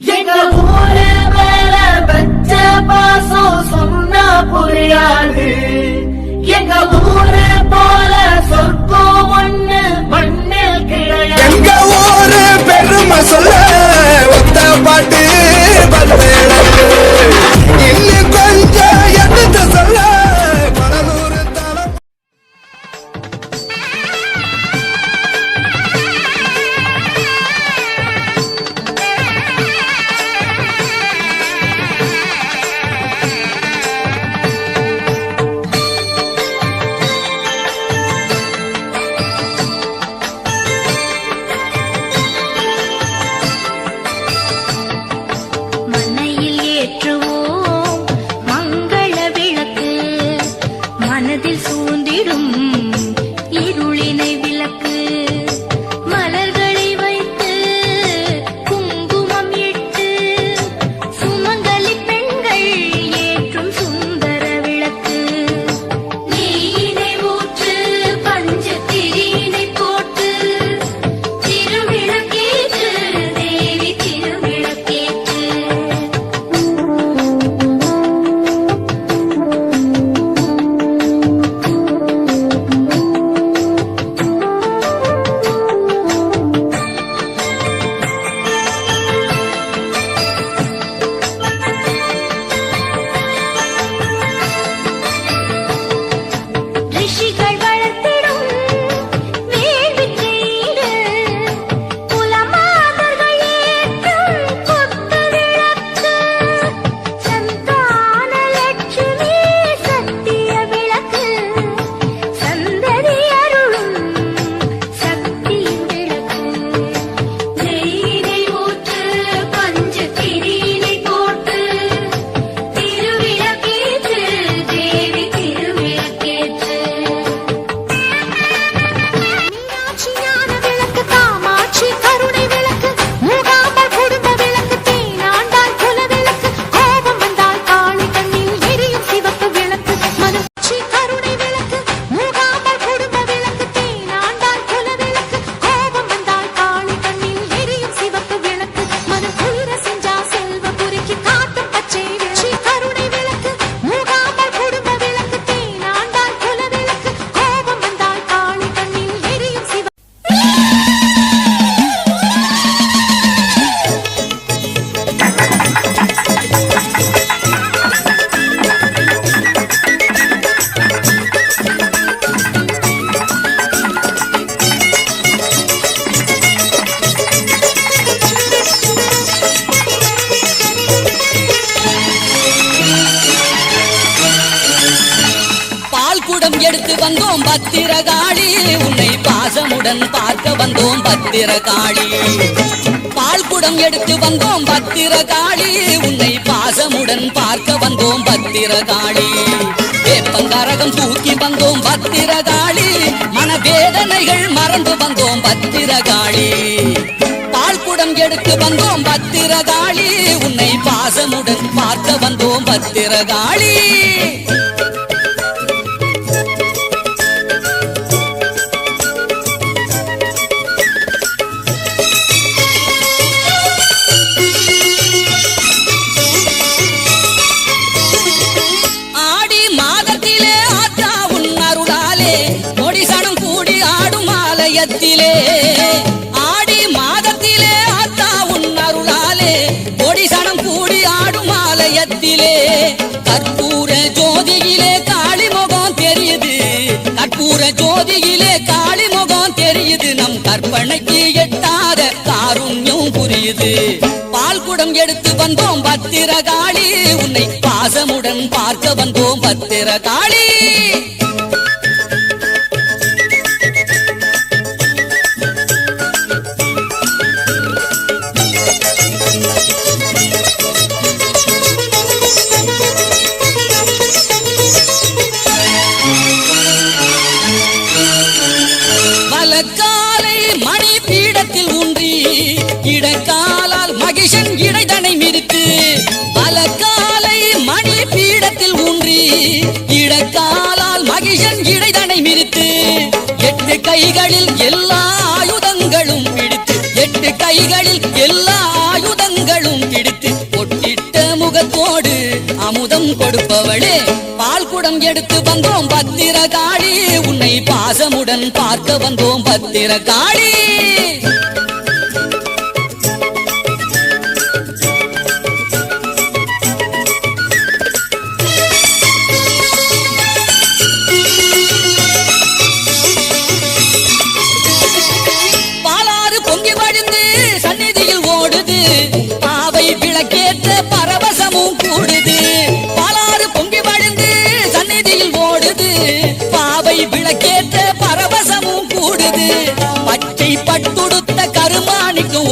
எங்க ஊரு மேல பச்ச பாசம் சொன்னா புரியாது. எங்க ஊரு பெருமை சொல்ல பத்திர காளி பால் குடம் எடுத்து வந்தோம் பத்திர காளி உன்னை பாசமுடன் பார்க்க வந்தோம் பத்திர காளி வேப்பங்கரகம் தூக்கி வந்தோம் பத்திர காளி மனவேதனைகள் மறந்து வந்தோம் பத்திர காளி பால் குடம் எடுத்து வந்தோம் பத்திர உன்னை பாசமுடன் பார்க்க வந்தோம் பத்திர காளி தெரியுது. நம் கற்பனைக்கு எட்டாத காருண்யம் புரியுது. பால் குடம் எடுத்து வந்தோம் பத்திரகாளி. உன்னை பாசமுடன் பார்க்க வந்தோம் பத்திரகாளி. கைகளில் எல்லா ஆயுதங்களும் பிடித்து ஒட்டிட்ட முகத்தோடு அமுதம் கொடுப்பவளே. பால் குடம் எடுத்து வந்தோம் பத்திர காளி உன்னை பாசமுடன் பார்க்க வந்தோம் பத்திர காளி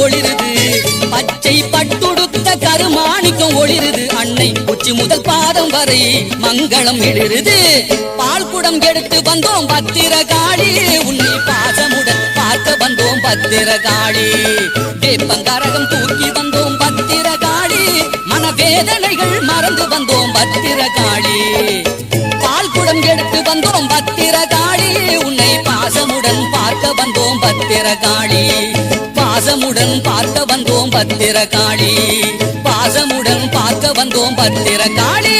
ஒளிருது. பச்சை பட்டுடுத்த கருமாணிக்கம் ஒளிருது. அன்னை உச்சி முதல் பாதம் வரை மங்களம் எழுது. பால் குடம் எடுத்து வந்தோம் பத்திர காளி உன்னை பாசமுடன் பார்க்க வந்தோம் பத்திர காளி வேப்பங்கரகம் தூக்கி வந்தோம் பத்திர பத்திரகாளி. மனவேதனைகள் மறந்து வந்தோம் பத்திர காளி பால் குடம் எடுத்து வந்தோம் பத்திர காளி உன்னை பாசமுடன் பார்க்க வந்தோம் பத்திர காளி பாசமுடன் பார்க்க வந்தோம் பத்திர காளி பாசமுடன் பார்க்க வந்தோம் பத்திர காளி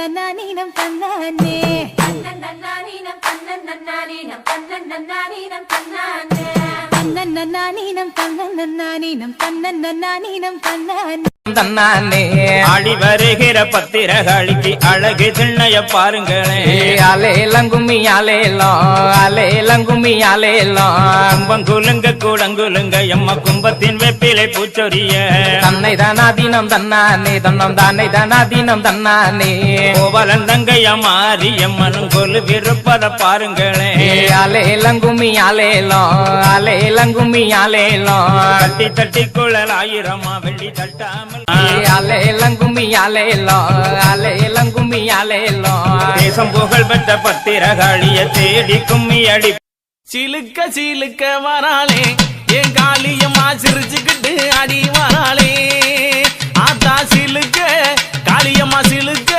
தன்னன்னானீனம் தன்னானே தன்னன்னானீனம் தன்னன்னானீனம் தன்னன்னானீனம் தன்னானே தன்னன்னானீனம் தன்னன்னானீனம் தன்னன்னானீனம் தன்னானே ஆடி வருகிற பத்திரகாளிக்கு அழகு திண்ணைய பாருங்களேன் அலேலங்குமி அலேலம் அலேலங்குமி அலேலம் கும்பங்குலுங்க கூடங்குலுங்க எம்ம கும்பத்தின் வெப்பிலை பூச்சொரிய. தன்னை தானாதீனம் தன்னானே தன்னம் தானே தானாதீனம் தன்னானே. கோவலன் தங்கைய மாறி எம்மனும் கொலு விருப்பத பாருங்களேன் அலேலங்குமி அலேலம் அலேலங்குமி அலேலம் தட்டி தட்டி குழல் ஆயிரமா வெள்ளி தட்டாமல் தேசம் புகழ் பெற்ற பத்திரகாளிய தேடி கும்மி அடி சிலுக்க சிலுக்க வராளே. என் காளியம்மா சிரிச்சுக்கிட்டு அடி வராளே. ஆத்தா சிலுக்க காளியம்மா சிலுக்க.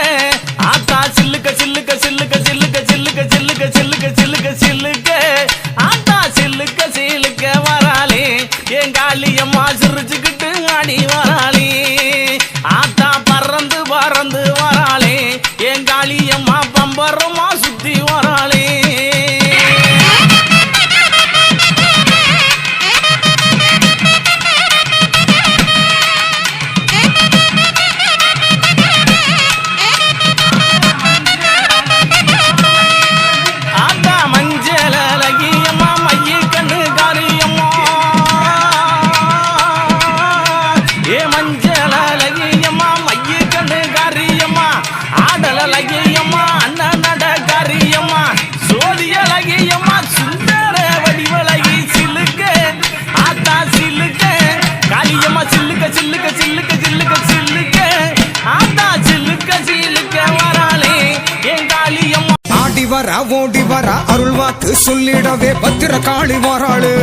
சொல்லிடவே பத்திர காளி வராளு.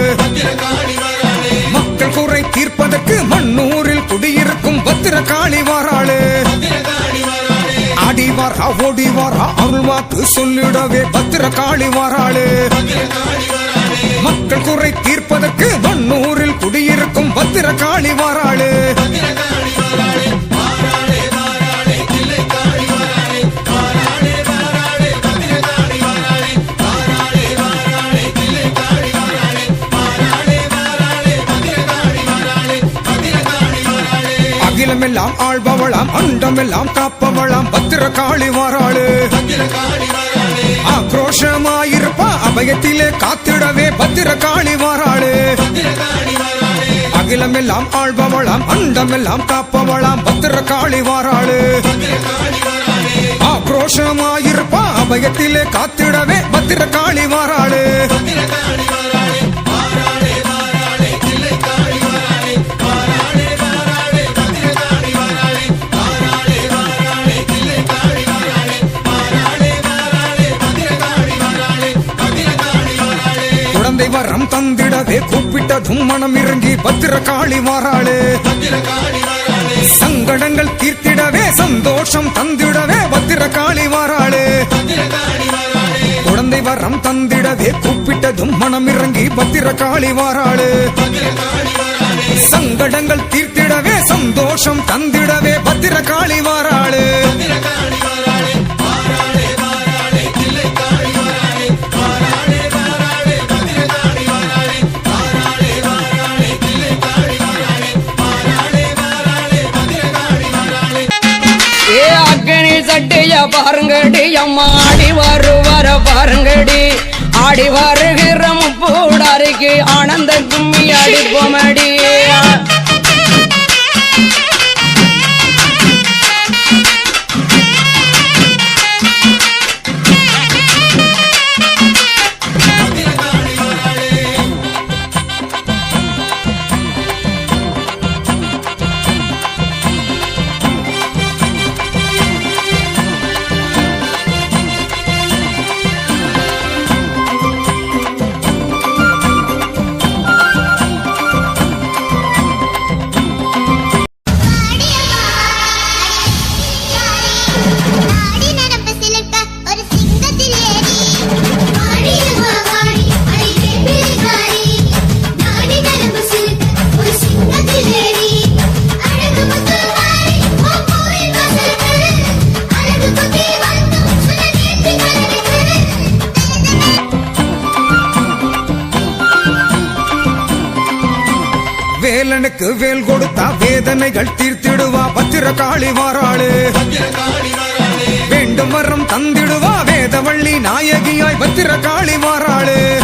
மக்கள் குறை தீர்ப்பதற்கு மண்ணூரில் குடியிருக்கும் பத்திரகாளி வாராளு. ஆடி வாரா ஓடி வாரா அருள்வாக்கு சொல்லிடவே பத்திரகாளி வாராளு. மக்கள் குறை தீர்ப்பதற்கு மண்ணூரில் குடியிருக்கும் பத்திரகாளி வாராளு. அகிலமெல்லாம் ஆள்பவளாம் அண்டமெல்லாம் காப்பவளாம். பத்திர காளி வாராளு. ஆக்ரோஷமாயிருப்பா அபயத்திலே காத்திடவே பத்திர பத்திரகாளி வாராளு. அகிலமெல்லாம் ஆள்பவளாம் அண்டமெல்லாம் காப்பவளாம் பத்திர காளி வாராளு. ஆக்ரோஷமாயிருப்பா அபயத்திலே காத்திடவே பத்திர காளி குழந்தை வரம் தந்திடவே கூப்பிட்டதும் மனம் இறங்கி பத்திர காளி வாராளு. சங்கடங்கள் தீர்த்திடவே சந்தோஷம் தந்திடவே பத்திர காளி வாராளு. குழந்தை வரம் தந்திடவே கூப்பிட்டதும் மனம் இறங்கி பத்திர காளி வாராளு. சங்கடங்கள் தீர்த்திடவே சந்தோஷம் தந்திடவே பத்திர காளி ஏ பாருங்கடி அம்மா ஆடி வருவர பாருங்கடி. ஆடி வருகிற முப்பூடாரிக்கு ஆனந்த கும்மி அடிப்போமடி. ஆடி வேல் கொடுத்தா வேதனைகள் தீர்த்திடுவா. பத்திர காளி வாராளே. வேண்டும் வரம் தந்திடுவா. வேதவள்ளி நாயகியாய் பத்திர காளி வாராளே.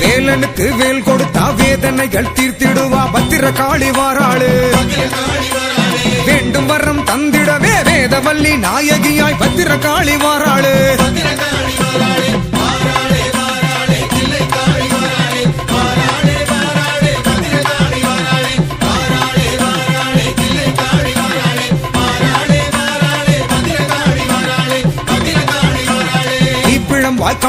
வேலனுக்கு வேல் கொடுத்தா வேதனைகள் தீர்த்திடுவா. பத்திர காளி வாராளே. வேண்டும் வரம் தந்திடவே. வேதவள்ளி நாயகியாய் பத்திர காளி வாராளே.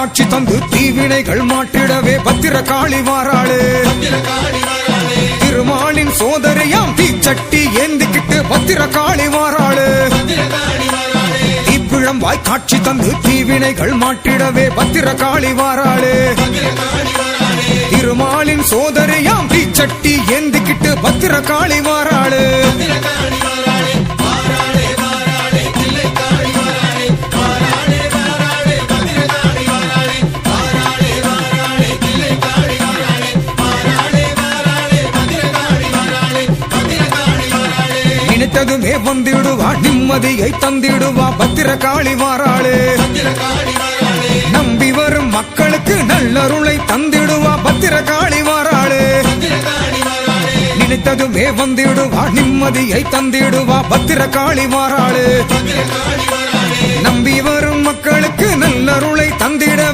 தீப்பிழம் தந்து தீவினைகள் மாட்டிடவே பத்திரகாளி வாராளு. திருமாலின் சோதரியாம் தீச்சட்டி ஏந்திக்கிட்டு பத்திரகாளி வாராளு. தீப்பிழம்பாய் வாய்க்காட்சி தந்து தீவினைகள் மாட்டிடவே பத்திரகாளி வாராளு. திருமாலின் சோதரியாம் தீச்சட்டி ஏந்திக்கிட்டு பத்திரகாளி வாராளு. நினைத்ததுமே வந்திடுவா நிம்மதியை தந்திடுவா. பத்திர காளி வாராளே நம்பி வரும் மக்களுக்கு நல்லருளை தந்திடுவா. பத்திர காளி வாராளே நினைத்ததுமே வந்திடுவா நிம்மதியை தந்திடுவா. பத்திர காளி வாராளே நம்பி வரும் மக்களுக்கு நல்லருளை தந்திடவே